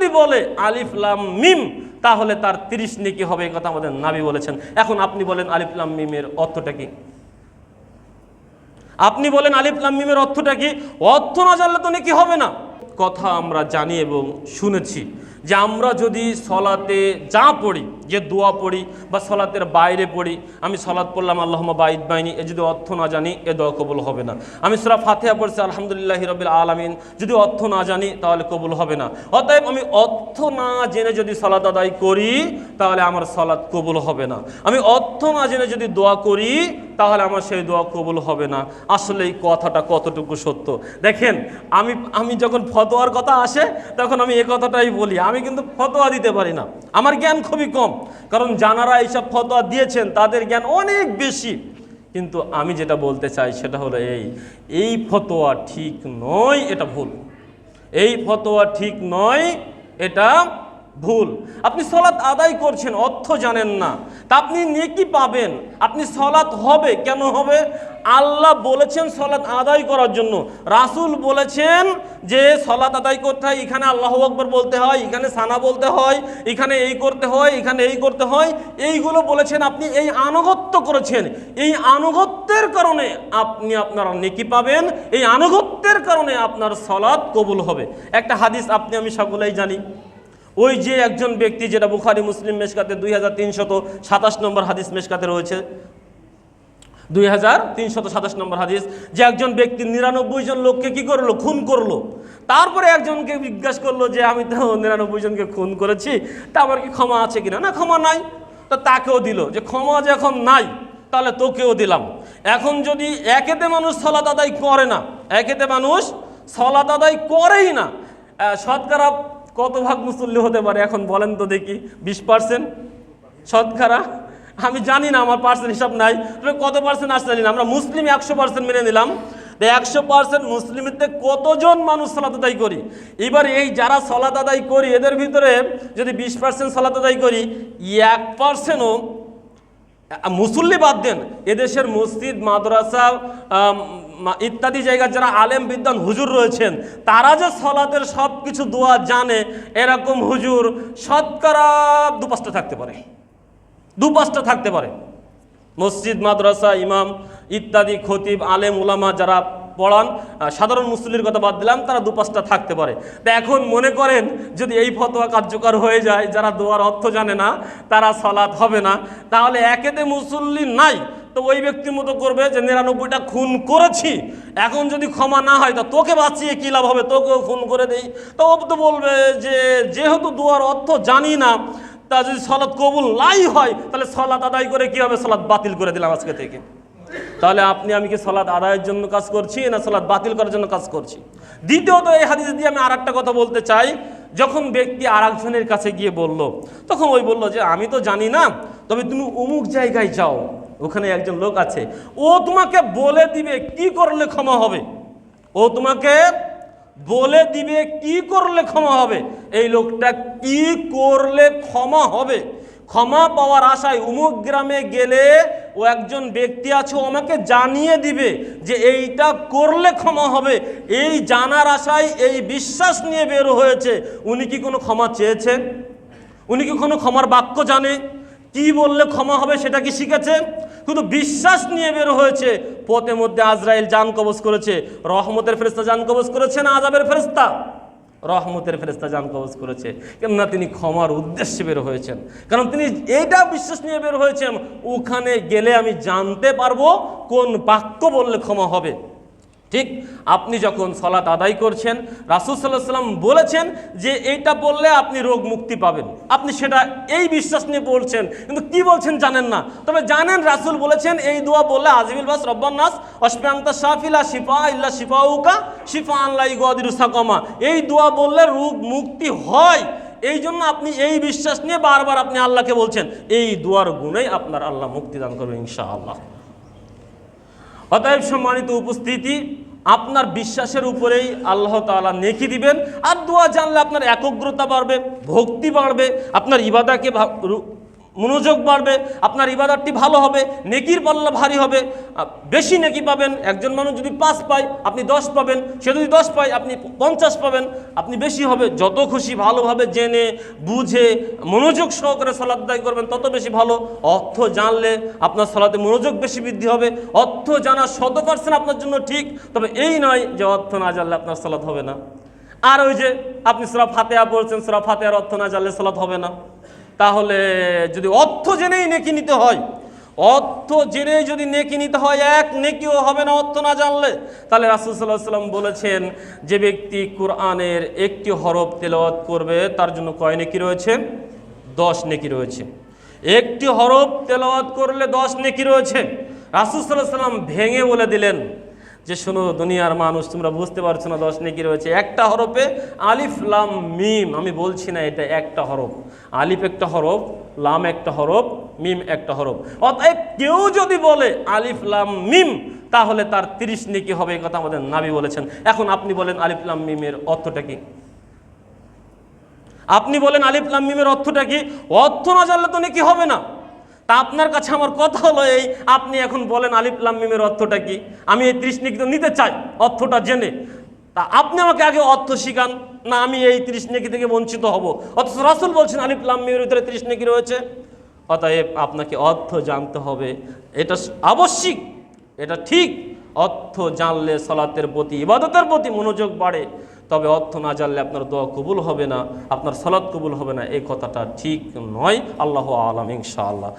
যদি বলে আলিফ লাম মিম, তাহলে তার তিরিশ নেকি হবে এই কথা আমাদের নাবি বলেছেন। এখন আপনি বলেন আলিফ লাম মিমের অর্থটা কি? আপনি বলেন আলিফ লাম মিমের অর্থটা কি? অর্থ না জানলে তো নেকি হবে না। কথা আমরা জানি এবং শুনেছি। যে আমরা যদি সলাতে যা পড়ি, যে দোয়া পড়ি বা সলাতের বাইরে পড়ি, আমি সলাৎ পড়লাম আল্লাহ বাইদ বাইনি, এ যদি অর্থ না জানি, এ দোয়া কবুল হবে না। আমি সুরা ফাতিহা পড়ছি, আলহামদুলিল্লাহ রবিল আলমিন, যদি অর্থ না জানি, তাহলে কবুল হবে না। অতএব আমি অর্থ না জেনে যদি সলাত আদায় করি, তাহলে আমার সলাৎ কবুল হবে না। আমি অর্থ না জেনে যদি দোয়া করি তাহলে আমার সেই দোয়া কবুল হবে না। আসলে এই কথাটা কতটুকু সত্য? দেখেন, আমি আমি যখন ফতোয়ার কথা আসে, তখন আমি এ কথাটাই বলি। আমি কিন্তু ফতোয়া দিতে পারি না। আমার জ্ঞান খুবই কম। কারণ যারা এইসব ফতোয়া দিয়েছেন, তাদের জ্ঞান অনেক বেশি। কিন্তু আমি যেটা বলতে চাই সেটা হলো এই এই ফতোয়া ঠিক নয়, এটা ভুল। এই ফতোয়া ঠিক নয়, এটা ভুল। আপনি সলাৎ আদায় করছেন, অর্থ জানেন না। তা আপনি নেকি পাবেন। আপনি সলাৎ হবে, কেন হবে? আল্লাহ বলেছেন সলাৎ আদায় করার জন্য। রাসূল বলেছেন যে সলাৎ আদায় করতে হয়, এখানে আল্লাহ আকবর বলতে হয়, এখানে সানা বলতে হয়, এখানে এই করতে হয়, এখানে এই করতে হয়। এইগুলো বলেছেন আপনি, এই আনুগত্য করেছেন। এই আনুগত্যের কারণে আপনি আপনার নেকি পাবেন, এই আনুগত্যের কারণে আপনার সলাৎ কবুল হবে। একটা হাদিস আপনি, আমি সকলেই জানি। ওই যে একজন ব্যক্তি যেটা বুখারি, মুসলিম মেশকাতে দুই হাজার তিনশত সাতাশ নম্বর হাদিস মেশকাতে রয়েছে। দুই হাজার তিনশত সাতাশ নম্বর হাদিস, যে একজন ব্যক্তি নিরানব্বই জন লোককে কি করল? খুন করল। তারপরে একজনকে জিজ্ঞাসা করল যে, আমি তো নিরানব্বই জনকে খুন করেছি, তা আমার কি ক্ষমা আছে কিনা? না, ক্ষমা নাই। তো তাকেও দিল যে, ক্ষমা যখন নাই, তাহলে তোকেও দিলাম। এখন যদি একেতে মানুষ সলাত আদায় করে না, একেতে মানুষ সলাত আদায় করেই না শতকরা কত ভাগ মুসল্লি হতে পারে এখন বলেন তো দেখি, বিশ পার্সেন্ট শতকরা আমি জানি না, আমার পার্সেন্ট হিসাব নাই। তবে কত পার্সেন্ট আসছে জানি না, আমরা মুসলিম একশো পার্সেন্ট মেনে নিলাম। একশো পার্সেন্ট মুসলিমতে কতজন মানুষ সলাত আদায় করি? এবার এই যারা সলাত আদায় করি, এদের ভিতরে যদি বিশ পার্সেন্ট সলাত আদায় করি, এক পার্সেন্টও মুসল্লি বাদ দেন। এদেশের মসজিদ, মাদ্রাসা ইত্যাদি জায়গায় যারা আলেম বিদ্যান হুজুর রয়েছেন, তারা যে সলাতের সব কিছু দোয়া জানে, এরকম হুজুর শতকরা দু পাঁচটা থাকতে পারে। দু পাঁচটা থাকতে পারে। মসজিদ, মাদ্রাসা, ইমাম ইত্যাদি খতিব, আলেম, উলামা যারা পড়ান সাধারণ মুসলির কথা বাদ দিলাম, তারা দু পাঁচটা থাকতে পারে। তা এখন মনে করেন, যদি এই ফতোয়া কার্যকর হয়ে যায়, যারা দোয়ার অর্থ জানে না, তারা সলাৎ হবে না। তাহলে একেতে মুসল্লি নাই। তো ওই ব্যক্তির মতো করবে যে নিরানব্বইটা খুন করেছি। এখন যদি ক্ষমা না হয়, তা তোকে বাঁচিয়ে কী লাভ হবে? তোকেও খুন করে দেই। তো ও তো বলবে যে, যেহেতু দোয়ার অর্থ জানি না, তা যদি সলাদ কবুল নাই হয়, তাহলে সলাদ আদায় করে কি হবে? সলাৎ বাতিল করে দিলাম আজকে থেকে। তাহলে আপনি, আমি কি সলাদ আদায়ের জন্য কাজ করছি না সলাদ বাতিল করার জন্য কাজ করছি? দ্বিতীয়ত, এই হাদিস দিয়ে আমি আর কথা বলতে চাই। যখন ব্যক্তি আর একজনের কাছে গিয়ে বলল, তখন ওই বলল যে, আমি তো জানি না, তবে তুমি অমুক জায়গায় যাও। ওখানে একজন লোক আছে, ও তোমাকে বলে দিবে কি করলে ক্ষমা হবে। ও তোমাকে বলে দিবে কি করলে ক্ষমা হবে। এই লোকটা কি করলে ক্ষমা হবে? ক্ষমা পাওয়ার আশায় উমুক গ্রামে গেলে ও একজন ব্যক্তি আছে, ও আমাকে জানিয়ে দিবে যে এইটা করলে ক্ষমা হবে। এই জানার আশায়, এই বিশ্বাস নিয়ে বের হয়েছে। উনি কি কোনো ক্ষমা চেয়েছেন? উনি কি কোনো ক্ষমার বাক্য জানে? কি বললে ক্ষমা হবে সেটা কি শিখেছে? শুধু বিশ্বাস নিয়ে বের হয়েছে। পথে মধ্যে আজরাইল জান কবজ করেছে। রহমতের ফেরস্তা জান কবজ করেছে না আজাবের ফেরস্তা রহমতের ফেরেস্তা জান কবজ করেছে। কেননা তিনি ক্ষমার উদ্দেশ্যে বের হয়েছেন। কারণ তিনি এটা বিশ্বাস নিয়ে বের হয়েছেন, ওখানে গেলে আমি জানতে পারব কোন বাক্য বললে ক্ষমা হবে। ঠিক আপনি যখন সলাত আদায় করছেন, রাসুল সাল্লাহ সাল্লাম বলেছেন যে এইটা বললে আপনি রোগ মুক্তি পাবেন। আপনি সেটা এই বিশ্বাস নিয়ে বলছেন, কিন্তু কি বলছেন জানেন না। তবে জানেন রাসুল বলেছেন, এই দোয়া বললে আজিবিল বাস, রব্বান নাস অসপ্যাংতা সাফিলা শিফা ইল্লা শিফা উকা শিফা আল্লাহ সাকমা। এই দোয়া বললে রোগ মুক্তি হয়। এই জন্য আপনি এই বিশ্বাস নিয়ে বারবার আপনি আল্লাহকে বলছেন, এই দোয়ার গুণেই আপনার আল্লাহ মুক্তি দান করবে ইনশাআল্লাহ। অতএব সম্মানিত উপস্থিতি, আপনার বিশ্বাসের উপরেই আল্লাহ তালা নেকি দিবেন। আর দোয়া জানলে আপনার একগ্রতা বাড়বে, ভক্তি বাড়বে, আপনার ইবাদাকে মনোযোগ বাড়বে, আপনার ইবাদতটি ভালো হবে, নেকির পাল্লা ভারী হবে। বেশি নেকি পাবেন, একজন মানুষ যদি পাঁচ পায়, আপনি দশ পাবেন, সে যদি দশ পায়, আপনি পঞ্চাশ পাবেন, আপনি বেশি হবে। যত খুশি ভালোভাবে জেনে, বুঝে, মনোযোগ সহকারে সলাদ দায় করবেন, তত বেশি ভালো। অর্থ জানলে আপনার সলাতে মনোযোগ বেশি বৃদ্ধি হবে। অর্থ জানা শত পার্সেন্ট আপনার জন্য ঠিক, তবে এই নয় যে অর্থ না জানলে আপনার সলাৎ হবে না। আর ওই যে আপনি সুরা ফাতেহা পড়ছেন, সুরা ফাতেহার অর্থ না জানলে সলাৎ হবে না। তাহলে যদি অর্থ জেনেই নেকি নিতে হয়, অর্থ জেনে যদি নেকি নিতে হয়, এক নেকিও হবে না অর্থ না জানলে, তাহলে রাসুল সাল্লাহ সাল্লাম বলেছেন, যে ব্যক্তি কোরআনের একটি হরফ তেলাওয়াত করবে, তার জন্য কয় নেকি রয়েছে? দশ নেকি রয়েছে। একটি হরফ তেলাওয়াত করলে দশ নেকি রয়েছে। রাসুল সাল্লাহ সাল্লাম ভেঙে বলে দিলেন যে শোনো, দুনিয়ার মানুষ, তোমরা বুঝতে পারছ না দশ নেকি রয়েছে। একটা হরফে আলিফ, লাম, মিম, আমি বলছি না এটা একটা হরফ। আলিফ একটা হরফ, লাম একটা হরফ, মিম একটা হরফ। অতএব কেউ যদি বলে আলিফ, লাম, মিম, তাহলে তার তিরিশ নেকি হবে এই কথা আমাদের নাবি বলেছেন। এখন আপনি বলেন আলিফ, লাম, মিমের অর্থটা কি? আপনি বলেন আলিফ, লাম, মিমের অর্থটা কি? অর্থ না জানলে তো নাকি হবে না? তা আপনার কাছে আমার কথা হলো এই, আপনি এখন বলেন আলিফ লাম মিমের অর্থটা কি? আমি এই ত্রিশ নেকি তো নিতে চাই, অর্থটা জেনে। তা আপনি আমাকে আগে অর্থ শিখান, না আমি এই নেকি থেকে বঞ্চিত হব। অথচ রাসুল বলছেন, আলিফ লাম মিমের ভিতরে নেকি রয়েছে। অতএব আপনাকে অর্থ জানতে হবে, এটা আবশ্যিক, এটা ঠিক। অর্থ জানলে সলাতের প্রতি, ইবাদতের প্রতি মনোযোগ বাড়ে। তবে অর্থ না জানলে আপনার দোয়া কবুল হবে না, আপনার সলাৎ কবুল হবে না, এই কথাটা ঠিক নয়। আল্লাহ আলম, ইনশাআল্লাহ।